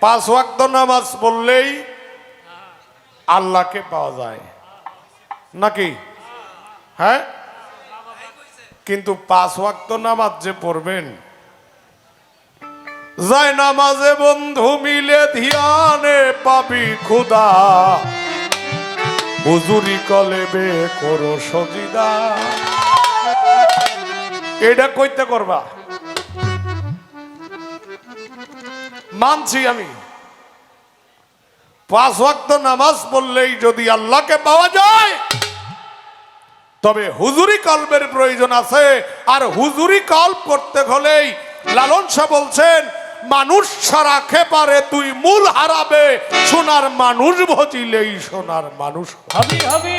পাঁচ ওয়াক্ত নামাজ পড়লেই আল্লাহকে পাওয়া যায়। নাকি? হ্যাঁ? কিন্তু পাঁচ ওয়াক্ত নামাজ যে পড়বেন, যায় নামাজে বন্ধু মিলে ধ্যানে পাবি খুদা হুজুরি কলেবে করো সজিদা। এটা কইতে করবা। মানছি আমি। পাঁচ ওয়াক্ত নামাজ পড়লেই যদি আল্লাহকে পাওয়া যায় তবে হুজুরি কল্পের প্রয়োজন আছে। আর হুজুরি কল্প করতে হলেই লালন শাহ বলছেন মানুষ সারাখে পারে তুই মূল হারাবে। সোনার মানুষ ভজিলেই সোনার মানুষ হবি হবি।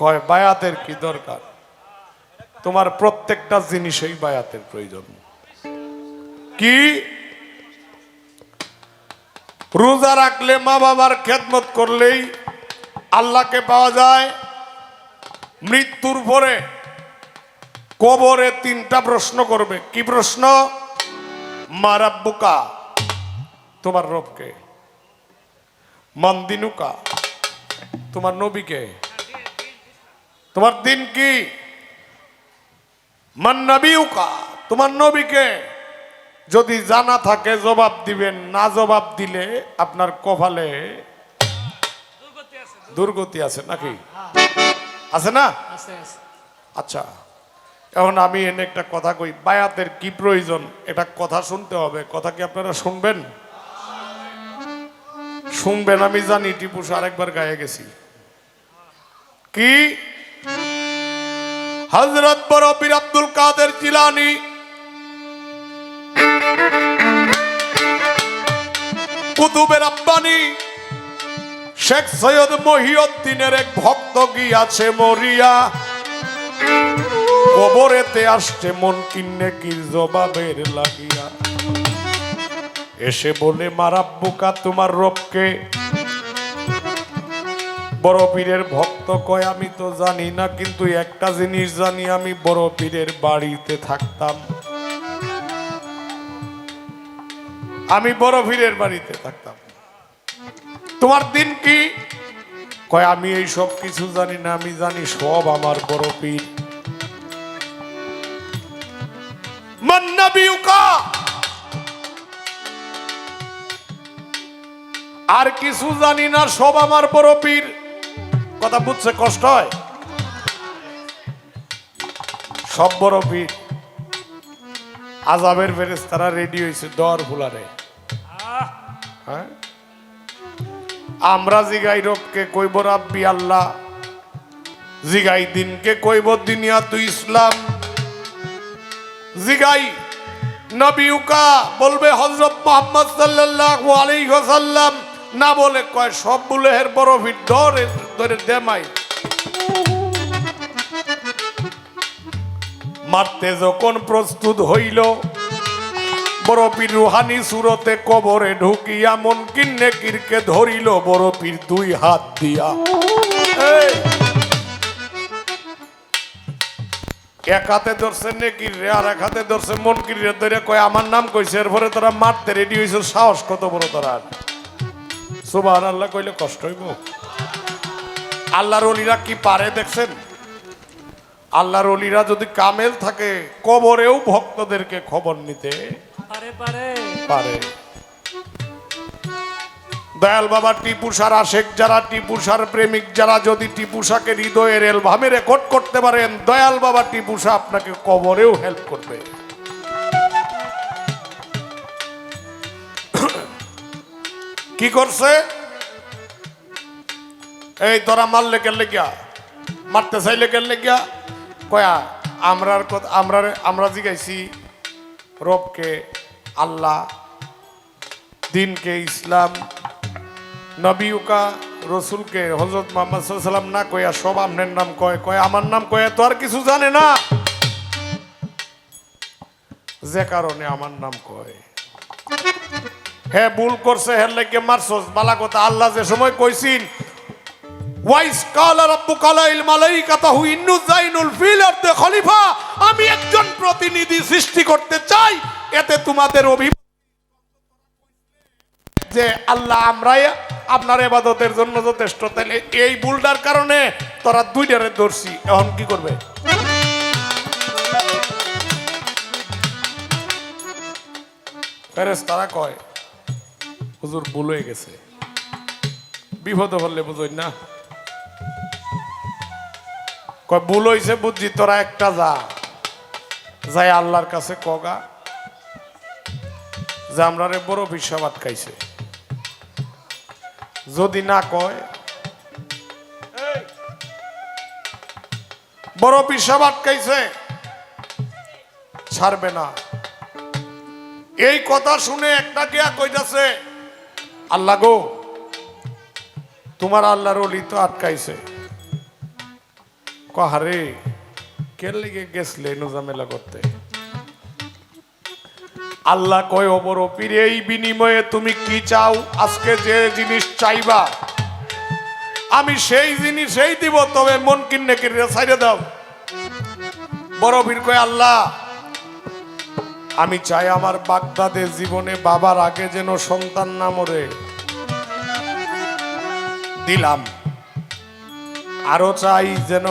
কয় বায়াতের কি দরকার? তোমার প্রত্যেকটা জিনিসেই বায়াতের প্রয়োজন। কি? রোজা রাখলে মা বাবার খেদমত করলেই আল্লাহকে পাওয়া যায়। মৃত্যুর পরে কবরে তিনটা প্রশ্ন করবে। কি প্রশ্ন? মারাব্বুকা তোমার রবকে। মন্দিনুকা তোমার নবীকে। তোমার দিন কি? মান নবীউকা, তোমার নবীকে। যদি জানা থাকে জবাব দিবেন। না জবাব দিলে আপনার কপালে দুর্গতি আছে নাকি? আছে না? আচ্ছা এখন আমি এনে একটা কথা কই। বায়াতের কি প্রয়োজন? এটা কথা শুনতে হবে। কথা কি আপনারা শুনবেন? শুনবেন আমি জানি টিপু আরেকবার গায়ে গেছি। কি? হজরত বরবির আব্দুল কাদের জিলানি কুতুবের আব্বানি। শেখ সৈয়দ মহিউদ্দিনের এক ভক্ত গিয়াছে মরিয়া। কবরেতে আসছে মন কিন্নে কি লাগিয়া। এসে বলে মারাব্বুকা তোমার রবকে। বড় পীরের ভক্ত কয়, আমি তো জানি না, কিন্তু একটা জিনিস জানি, আমি বড় পীরের বাড়িতে থাকতাম। আমি বড় পীরের বাড়িতে থাকতাম। তোমার দিন কি? কয়, আমি এই সব কিছু জানি না, আমি জানি সব আমার বড় পীর। আর কিছু জানি না, সব আমার বড় পীর। কথা বুঝছে কষ্ট হয়? সব বড় পীর। আজাবের ফেরেস তারা রেডি হয়েছে দর ফুলারে। হ্যাঁ? আমরা জিগাই রবকে কইব, রাব্বি আল্লাহ, জিগাই দিনকে কইব দুনিয়া তুই ইসলাম। জিগাই নবিউকা বলবে হজরত মোহাম্মদ আলাইহি ওয়াসাল্লাম। না বলে কয়, সব বলে হের বড় ভিড় ধরে ধরে দেমাই। মারতে যখন প্রস্তুত হইল বড় পীর রুহানি সুরতে কবরে ঢুকিয়া মন কিন্নে কিরকে ধরিল বড় পীর দুই হাত দিয়া। এক হাতে ধরছে নেকির রে, আর এক হাতে ধরছে মন কিরে ধরে কয়, আমার নাম কইছে, এরপরে তোরা মারতে রেডি হয়েছে সাহস কত বড় তোরা সুবাহ আল্লাহ কইলে কষ্ট হইব। আল্লাহর অলিরা কি পারে দেখছেন? আল্লাহর অলিরা যদি কামেল থাকে, কবরেও ভক্তদেরকে খবর নিতে। দয়াল বাবা টিপুসার আশেক যারা টিপুসার প্রেমিক যারা, যদি টিপুসাকে হৃদয়ের এলভামে রেকর্ড করতে পারেন, দয়াল বাবা টিপুসা আপনাকে কবরেও হেল্প করবে। কি করছে? এই তোরা মারলে কেন লেগিয়া, মারতে চাইলে কেন লেগিয়া। কয়া, আমরার কথা আমরা আমরা জিগাইছি রবকে আল্লাহ, দিনকে ইসলাম নবীকা রসুলকে হজরত মোহাম্মদ সাল্লাম না কয়া সব আপনার নাম কয় কয় আমার নাম কয়ে তো আর কিছু জানে না। যে কারণে আমার নাম কয়। হ্যাঁ ভুল করছে হ্যাঁ লেগে মারছস, বালা কথা, আল্লাহ যে সময় কইছিন খলিফা। আমি একজন প্রতিনিধি সৃষ্টি করতে চাই, এতে তোমাদের অভিমান যে আল্লাহ আমরাই আপনার এবাদতের জন্য যথেষ্ট। তাহলে এই ভুলটার কারণে তোরা দুইটারে ধরছি, এখন কি করবে? তারা কয়, হুজুর ভুল হয়ে গেছে। বিপদ হলে বুঝই না। কয়, ভুল হইছে বুঝছি তোরা একটা যা। যাই আল্লাহর কাছে কগা যে আমরা রে বড় বিশ্বাবাদ খাইছে। যদি না কয়, বড় বিশ্বাবাদ খাইছে, ছাড়বে না। এই কথা শুনে একটা গিয়া কইতাছে, আল্লাহ গো তোমার আল্লাহর অলি তো আটকাইছে। কহারে কে লেগে গেছলে ঝামেলা করতে? আল্লাহ কয় ওপর পীর, এই বিনিময়ে তুমি কি চাও? আজকে যে জিনিস চাইবা, আমি সেই জিনিস সেই দিব, তবে মন কিনে কিনে সাইডে দাও। বড় বীর কয়, আল্লাহ, আমি চাই আমার বাগদাদে জীবনে বাবার আগে যেন সন্তান না মরে। দিলাম। আরও চাই যেন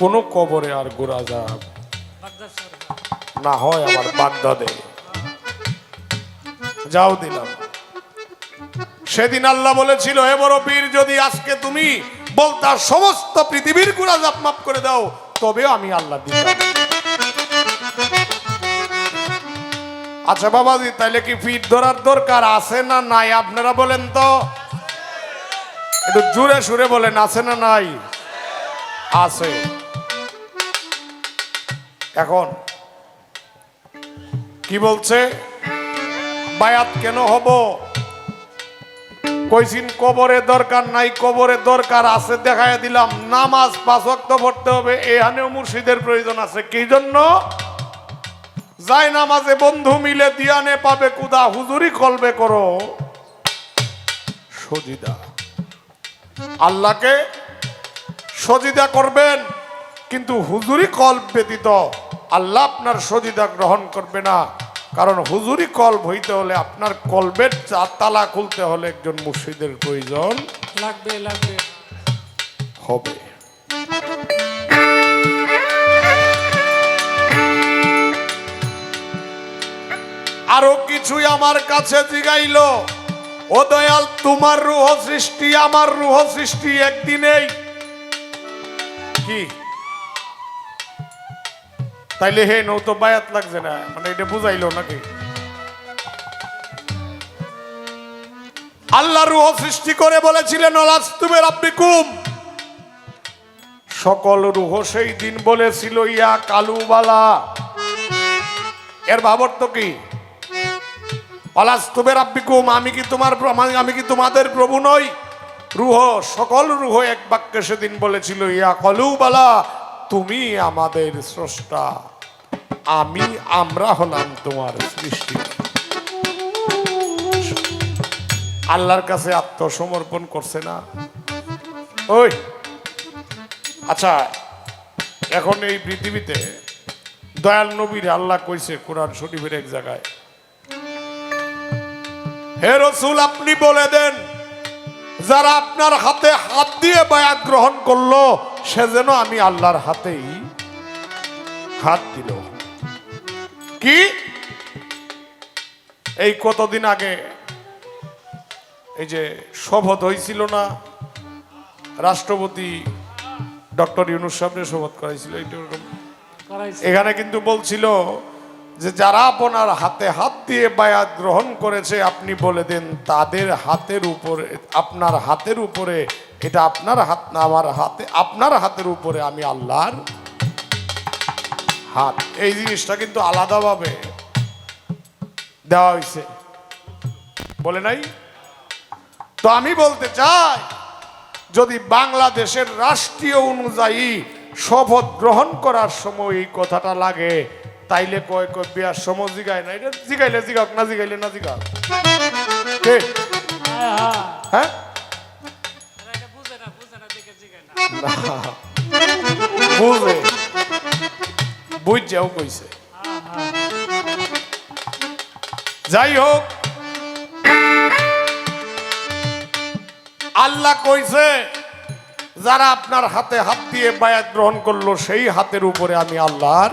কোনো কবরে আর গোড়া যা না হয় আমার বাগদাদে। যাও দিলাম। সেদিন আল্লাহ বলেছিল, হে বড় পীর, যদি আজকে তুমি বলতা সমস্ত পৃথিবীর গুণা জাপ মাপ করে দাও তবেও আমি আল্লাহ দিতাম আচ্ছা বাবাজি, তাইলে কি ফিট ধরার দরকার আছে না নাই? আপনারা বলেন তো। একটু জুড়ে সুরে বলেন, আছে না নাই? আছে। এখন, কি বলছে? বায়াত কেন হব? কইছিন, কবরে দরকার নাই, কবরে দরকার আছে দেখায় দিলাম। নামাজ পাঁচ ওয়াক্ত পড়তে হবে এখানেও মুর্শিদের প্রয়োজন আছে। কি জন্য? যাই নামাজে বন্ধু মিলে দিয়ানে পাবে কুদা, হুজুরি কলবে করো। সজিদা। আল্লাহকে সজিদা করবেন কিন্তু হুজুরি কল্প ব্যতীত আল্লাহ আপনার সজিদা গ্রহণ করবে না। কারণ হুজুরি কল্প হইতে হলে আপনার কলবের চা- তালা খুলতে হলে একজন মুর্শিদের প্রয়োজন লাগবে লাগবে। হবে। আরও কিছুই আমার কাছে জিগাইল। ও দয়াল, তোমার রুহ সৃষ্টি, আমার রুহ সৃষ্টি একদিনেই কি? তাইলে হে নৌ তো বায়াত লাগছে না মানে এটা বুঝাইলো নাকি? আল্লাহ রুহ সৃষ্টি করে বলেছিলেন অলাস্তুমের আব্বিকুম সকল রুহ সেই দিন বলেছিল, ইয়া কালুবালা। এর ভাবর্থ কি? অলাস্তুমের আব্বিকুম আমি কি তোমার আমি- কি তোমাদের প্রভু নই? রুহ, সকল রুহ এক বাক্যে সেদিন বলেছিল, ইয়া কলুবালা, তুমি আমাদের স্রষ্টা। আমি, আমরা হলাম তোমার সৃষ্টি। আল্লাহর কাছে আত্মসমর্পণ করছে না? ওই আচ্ছা এখন এই পৃথিবীতে দয়াল নবীর আল্লাহ কইছে, কোরআন শরীফের এক জায়গায়। হে রসুল আপনি বলে দেন যারা আপনার হাতে হাত দিয়ে বায়াত গ্রহণ করল সে যেন আমি আল্লাহর হাতেই হাত দিল। কি? এই কতদিন আগে এই যে শপথ হয়েছিল না রাষ্ট্রপতি ডক্টর ইউনুস সাহেবের শপথ করাইছিল। এখানে কিন্তু বলছিল যে যারা আপনার হাতে হাত দিয়ে বায়াত গ্রহণ করেছে, আপনি বলে দেন তাদের হাতের উপরে, আপনার হাতের উপরে, এটা আপনার হাত না, আমার হাতে, আপনার হাতের উপরে আমি আল্লাহর হাত। এই জিনিসটা কিন্তু আলাদাভাবে দেওয়া হয়েছে। বলে নাই? তো আমি বলতে চাই, যদি বাংলাদেশের রাষ্ট্রীয় অনুযায়ী শপথ গ্রহণ করার সময় এই কথাটা লাগে তাইলে কয় কয়, বিয়ার সময় জিগায় না, এটা জিগাইলে জিগাক, না জিগাইলে না জিগাক। হ্যাঁ? বুঝে। কইছে। যাই হোক। আল্লাহ কইছে, যারা আপনার হাতে হাত দিয়ে বায়াত গ্রহণ করল, সেই হাতের উপরে আমি আল্লাহর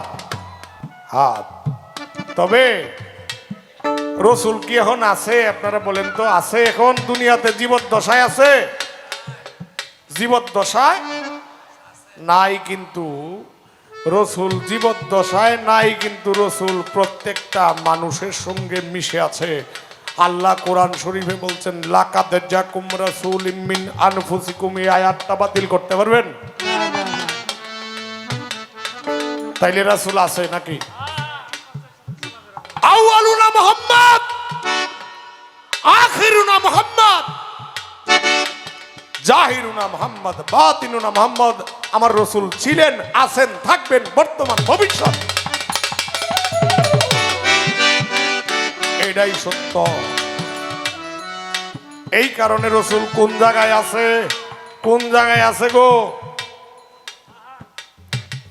হাত তবে রসুল কি এখন আছে? আপনারা বলেন তো, আছে এখন? দুনিয়াতে জীবদ্দশায় আছে? জীবদ্দশায় নাই কিন্তু। রসুল জীবদ্দশায় নাই কিন্তু রসুল প্রত্যেকটা মানুষের সঙ্গে মিশে আছে। আল্লাহ কোরআন শরীফে বলছেন আয়াতটা বাতিল করতে পারবেন? তাইলে রাসুল আছে নাকি? আউয়ালুনা মোহাম্মদ, আখিরুনা মোহাম্মদ মোহাম্মদ আমার রসুল ছিলেন, আছেন, থাকবেন বর্তমান ভবিষ্যৎ। এটাই সত্য। এই কারণে রসুল কোন জায়গায় আছে? কোন জায়গায় আছে গো?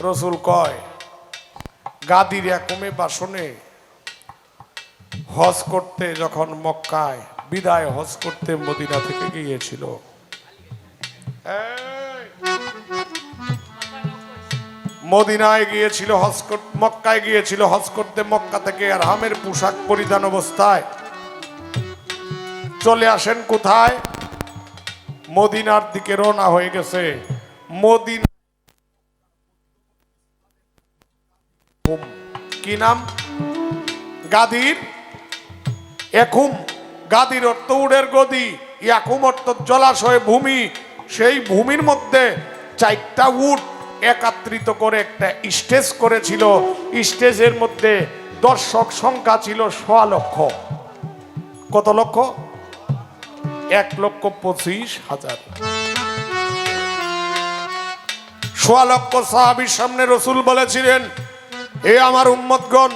রসুল কয়, গাদির একমে বাসনে হজ করতে যখন মক্কায়, বিদায় হজ করতে মদিনা থেকে গিয়েছিল। মদিনায় গিয়েছিল হজ মক্কায় গিয়েছিল হজ করতে মক্কা থেকে আর হামের পোশাক পরিধান অবস্থায়। চলে আসেন কোথায়? মদিনার দিকে রওনা হয়ে গেছে। মদিনা কি নাম? গাদির? একুম গাদির অর্থ উড়ের গদি, ইয়াকুম অর্থ জলাশয় ভূমি। সেই ভূমির মধ্যে চারটা উট একাত্রিত করে একটা স্টেজ করেছিল। স্টেজের মধ্যে দর্শক সংখ্যা ছিল সোয়া লক্ষ। কত লক্ষ? এক লক্ষ পঁচিশ হাজার। সোয়া লক্ষ সাহাবির সামনে রসুল বলেছিলেন এ আমার উম্মতগণ,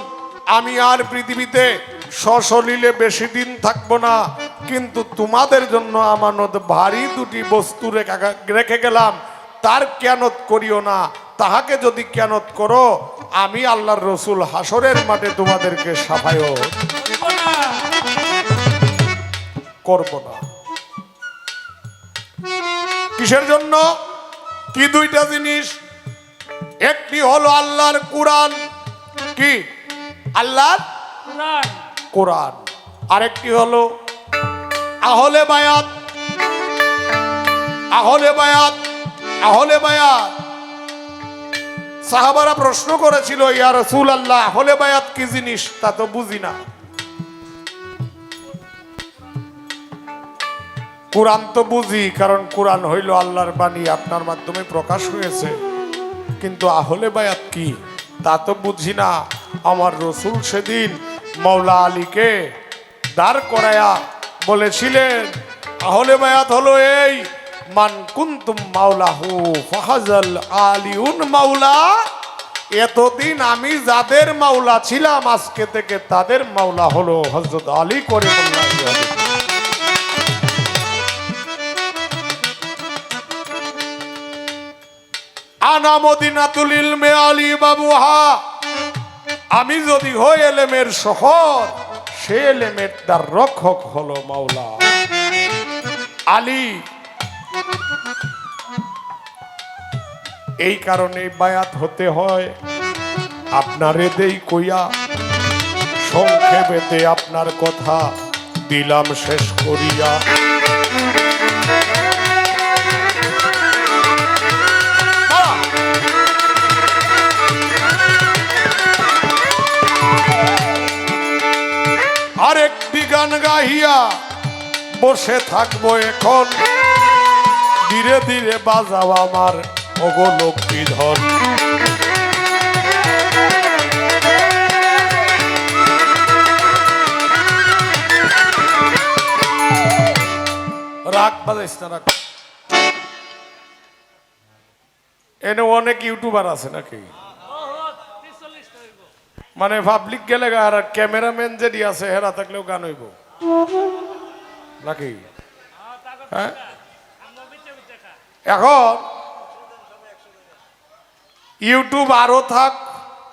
আমি আর পৃথিবীতে সশলীলে বেশি দিন থাকব না, কিন্তু তোমাদের জন্য আমানত ভারী দুটি বস্তু রেখা- গেলাম। তার কেনত করিও না, তাহাকে যদি কেনত করো, আমি আল্লাহর রসুল হাসরের মাঠে তোমাদেরকে না করব না। কিসের জন্য? কি দুইটা জিনিস? একটি হলো আল্লাহর কোরআন, কি? আল্লাহর কোরআন। কোরআন। আরেকটি হলো, আহলে বায়াত আহলে বায়াত আহলে বায়াত। সাহাবারা প্রশ্ন করেছিল, ইয়া রসুল আল্লাহ আহলে বায়াত কি জিনিস? তা তো বুঝি না। কোরআন তো বুঝি, কারণ কোরআন হইল আল্লাহর বাণী, আপনার মাধ্যমে প্রকাশ হয়েছে। কিন্তু আহলে বায়াত কি? তা তো বুঝি না। আমার রসুল সেদিন মৌলা আলীকে দাঁড় করায়া বলেছিলেন তাহলে বায়াত হলো এই মান কুন্তুম মাওলাহু, ফাহাজাল আলিউন মাওলা। এতদিন আমি যাদের মাওলা ছিলাম, আজকে থেকে তাদের মাওলা হলো হজরত আলী করে আনা মদিনাতুল ইলমে আলী বাবুহা আমি যদি হই এলেমের শহর, সে এলেমের তার রক্ষক হলো মাওলা। আলী। এই কারণে বায়াত হতে হয়, আপনারে দেই কইয়া সংক্ষেপেতে আপনার কথা দিলাম শেষ করিয়া। গাহিয়া বসে থাকব এখন। ধীরে ধীরে বাজাও আমার অগলক্ষ্মী ধন। রাগ বাজাইস না, রাগ। এনে অনেক ইউটিউবার আছে নাকি? মানে পাবলিক গেলে আর ক্যামেরাম্যান যেটি আছে, হেরা থাকলেও গান হইব। নাকি? হ্যাঁ? এখন ইউটিউব আরও থাক,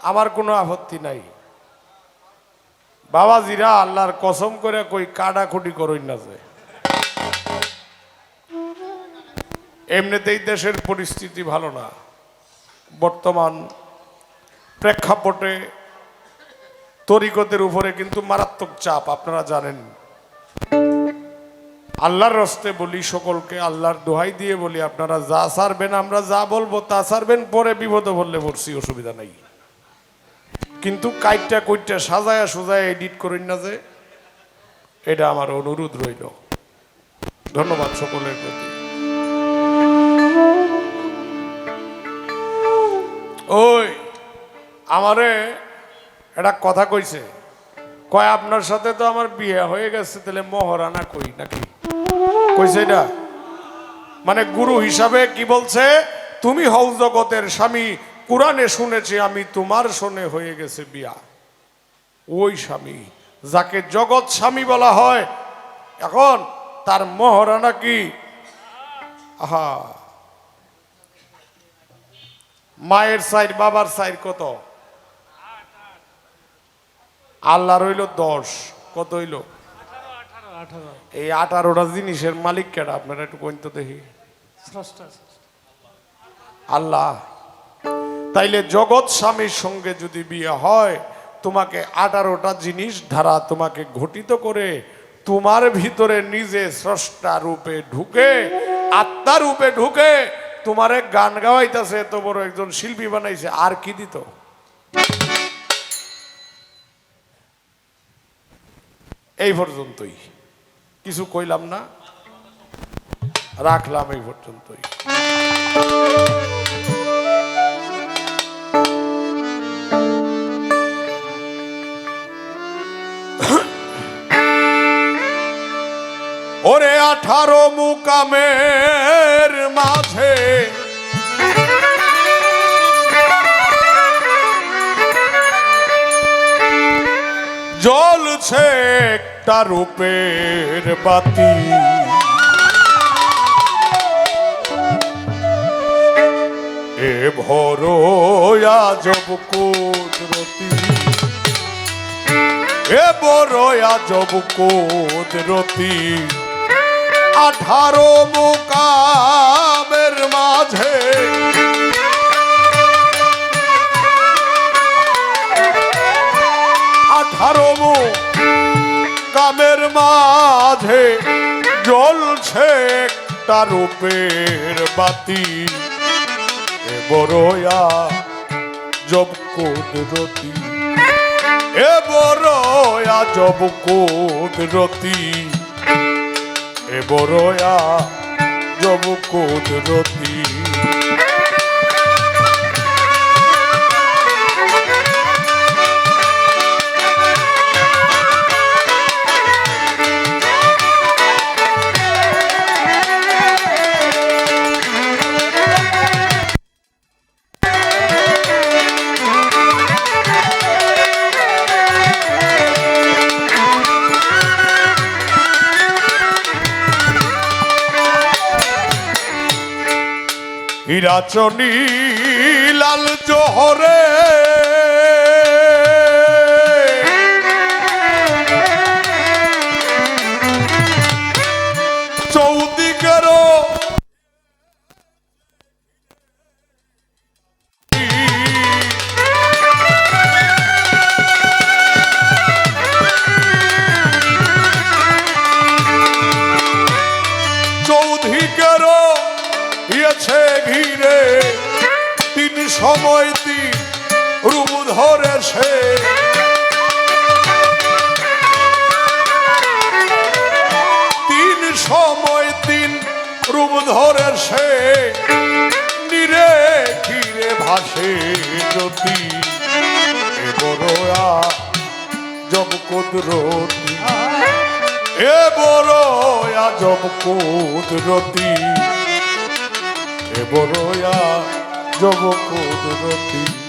আমার কোনো আপত্তি নাই। বাবাজিরা আল্লাহর কসম করে কই কাটাকুটি করই না যে। এমনিতেই দেশের পরিস্থিতি ভালো না। বর্তমান প্রেক্ষাপটে তরিকতের উপরে কিন্তু মারাত্মক চাপ, আপনারা জানেন। আল্লাহর রস্তে বলি সকলকে, আল্লাহর দোহাই দিয়ে বলি, আপনারা যা সারবেন, আমরা যা বলব তা সারবেন, পরে বিপদে বললে পড়ছি, অসুবিধা নাই। কিন্তু কাইটটা কইটটা সাজায়া সুজায় এডিট করেন না যে, এটা আমার অনুরোধ রইল। ধন্যবাদ সকলের প্রতি। ওই, আমারে একটা কথা কইছে। কয়, আপনার সাথে তো আমার বিয়ে হয়ে গেছে, তাহলে মহারানা কই নাকি? কইছে এটা। মানে গুরু হিসাবে কি বলছে? তুমি হও জগতের স্বামী, কোরআনে শুনেছি আমি তোমার শোনে হয়ে গেছে বিয়া। ওই স্বামী, যাকে জগৎ স্বামী বলা হয়, এখন তার মহারানা কি আহা। মায়ের সাইড, বাবার সাইড কত? আল্লাহ রইল দশ। কত হইল? এই আঠারোটা জিনিসের মালিক কেডা? আপনারা একটু কইন তো দেখি। আল্লাহ। তাইলে জগৎ স্বামীর সঙ্গে যদি বিয়ে হয়, তোমাকে আঠারোটা জিনিস ধারা তোমাকে ঘটিত করে, তোমার ভিতরে নিজে স্রষ্টা রূপে ঢুকে, আত্মা রূপে ঢুকে, তোমারে গান গাওয়াইতেছে, এত বড় একজন শিল্পী বানাইছে, আর কি দিত? এই পর্যন্তই। কিছু কইলাম না রাখলাম এই পর্যন্তই। ওরে আঠারো মুকামের মাঝে জ্বলছে একটা রূপের বাতি। এ ভোর আজব কুদরতি। এ বড় আজব কুদরতি। আঠারো মুকামের মাঝে আঠারো কামের মাঝে জ্বলছে একটা রূপের বাতি। এ বড়য়া জব কুদরতি এ বড়য়া জব কুদরতি এ বড়য়া জব কুদরতি হিরাচনি লাল জোহরে ইয়েছে ঘিরে তিন সময় তিন রূপ ধরে সে তিন সময় তিন রূপ ধরে সে নিরে ঘিরে ভাসে এ বড়য়া জব কুদরতি। এ বড়য়া জব কুদরতি। এ বড়য়া জব কুদরতি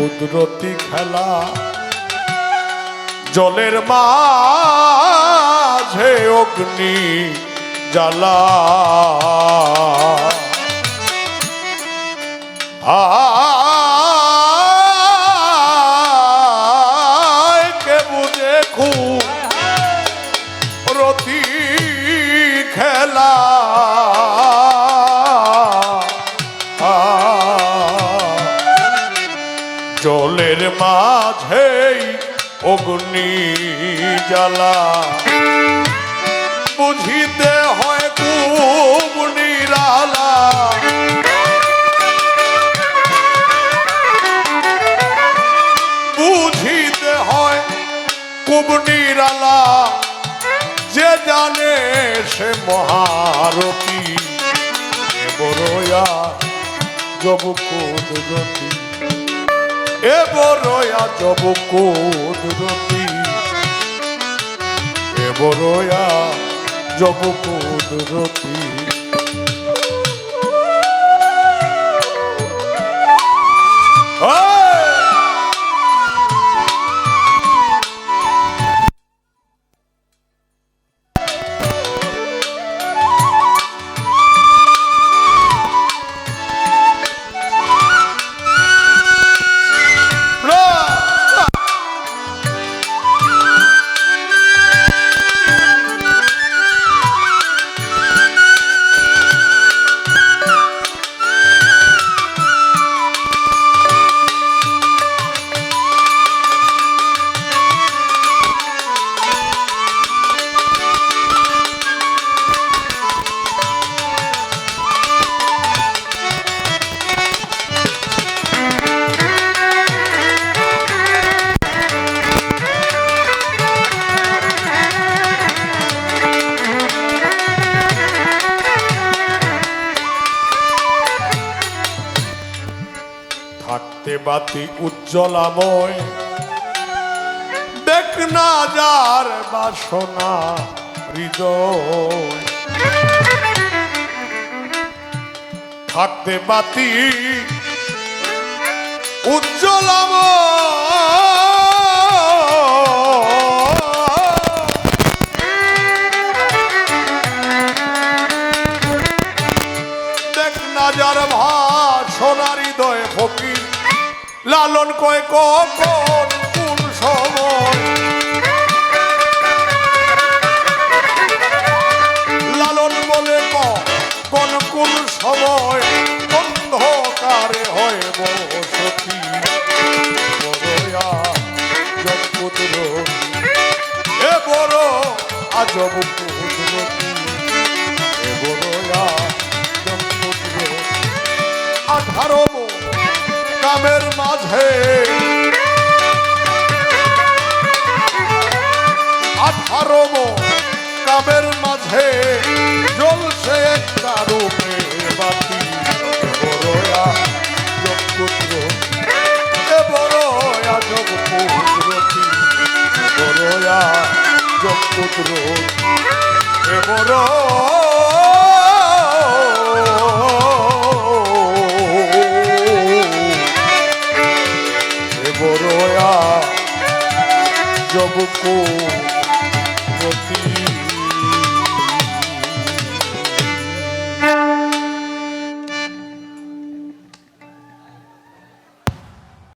কুদরতি খেলা। জলের মাঝে অগ্নি জ্বালা। আয় মাঝেই অগ্নি জ্বালা। বুঝিতে হয় খুব নিরালা। বুঝিতে হয় খুব নিরালা। যে জানে সে মহারথী এ বড়য়া জব কুদরতি এ বড়য়া জব কুদরতি এ বড়য়া জব কুদরতি উজ্জ্বল উজ্জ্বলাময়। দেখ না যার বাসনা হৃদয়। থাকতে বাতি উজ্জ্বলাময়। কয় কখন, কোন সময়? লালন বলে ক, কোন সময়? অন্ধকারে হয় বসতি। জগপুত্র এ বড় আজব আঠারো কামের মাঝে আঠারো কামের মাঝে জ্বলছে একটা রূপে বাতি বড়য়া জগপুত্র এ বড়য়া জগপুত্রতি বড়য়া জগপুত্র এ বড় জবকু রতি